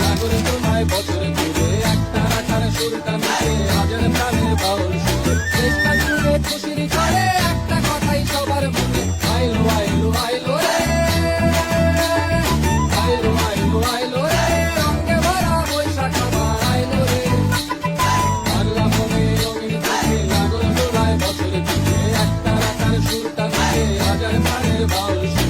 নাগর তোমায় বছর ঘুরে একটা রাখার সুরটা মিশে হাজার প্রাণের বাউল সুরে চেষ্টা সুরে খুশির করে একটা কথাই সবার মনে আইলো আইলো আইলো রে আইলো আইলো আইলো রে অঙ্গে ভরা বৈশাখ আমার আইলো রে পারলা মনে রঙিন চোখে নাগর তোমায় বছর ঘুরে একটা রাখার সুরটা মিশে হাজার প্রাণের বাউল সুরে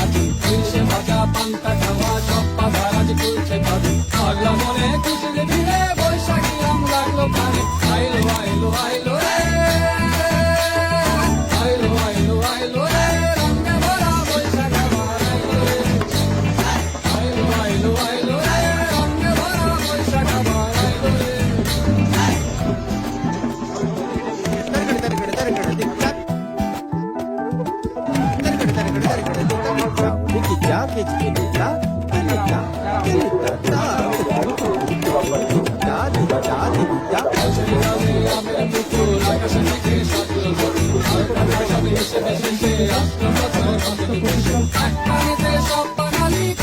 তুলছে কাজে পাগলা মনে খুশির ভিড়ে বৈশাখী রং লাগল কানে আইলো আইলো আইলো রে। আইলো আইলো আইলো রে। রঙে ভরা বৈশাখ আবার আইলো রে। আইলো আইলো আইলো রে। রঙে ভরা বৈশাখ আবার আইলো রে। আমের রাষ্ট্র কত রাষ্ট্র পরিশ্রম এক পানিতে সব বাঙালি